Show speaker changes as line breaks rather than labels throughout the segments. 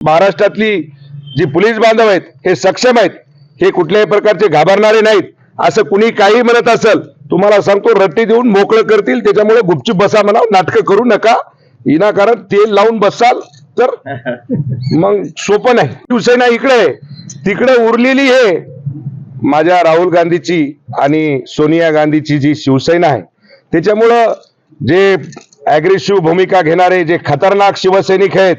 महाराष्ट्रातली जी पोलीस बांधव आहेत हे सक्षम आहेत हे कुठल्याही प्रकारचे घाबरणारे नाहीत. असं कुणी काही म्हणत असेल तुम्हाला सांगतो रट्टी देऊन मोकळं करतील त्याच्यामुळे गुपचूप बसा म्हणा नाटकं करू नका. विनाकारण तेल लावून बसाल तर मग सोपं नाही. शिवसेना इकडे तिकडे उरलेली आहे माझ्या राहुल गांधीची आणि सोनिया गांधीची जी शिवसेना आहे त्याच्यामुळं जे अग्रेसिव्ह भूमिका घेणारे जे खतरनाक शिवसैनिक आहेत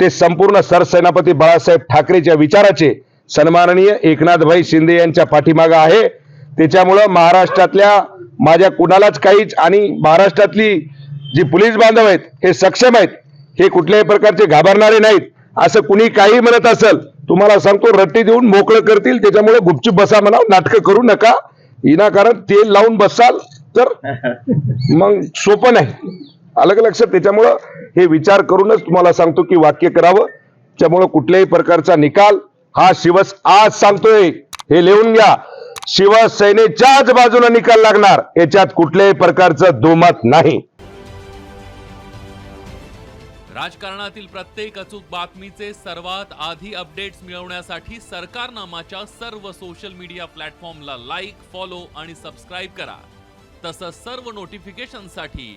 ते संपूर्ण सरसेनापती बाळासाहेब ठाकरेच्या विचाराचे सन्माननीय एकनाथभाई शिंदे यांच्या पाठीमागं आहे. त्याच्यामुळं महाराष्ट्रातल्या माझ्या कुणालाच काहीच आणि महाराष्ट्रातली जी पोलीस बांधव आहेत हे सक्षम आहेत हे कुठल्याही प्रकारचे घाबरणारे नाहीत. असं कुणी काही म्हणत असेल तुम्हाला सांगतो रट्टी देऊन मोकळं करतील त्याच्यामुळे गुपचूप बसा म्हणा नाटकं करू नका. विनाकारण तेल लावून बसाल तर मग सोपं नाही. अलग लक्षात त्याच्यामुळं हे विचार करूनच तुम्हाला सांगतो की वाक्य करावं. त्यामुळं कुठल्याही प्रकारचा निकाल हा शिवस आज सांगतोय. हे लिहून घ्या. शिवसेनेच्याच बाजूने निकाल लागणार. याच्यात कुठल्याही प्रकारचं दुमत नाही.
राजकारणातील प्रत्येक अचूक बातमीचे सर्वात आधी अपडेट्स मिळवण्यासाठी सरकारनामाच्या सर्व सोशल मीडिया प्लॅटफॉर्मला लाईक फॉलो आणि सबस्क्राईब करा. तसंच सर्व नोटिफिकेशनसाठी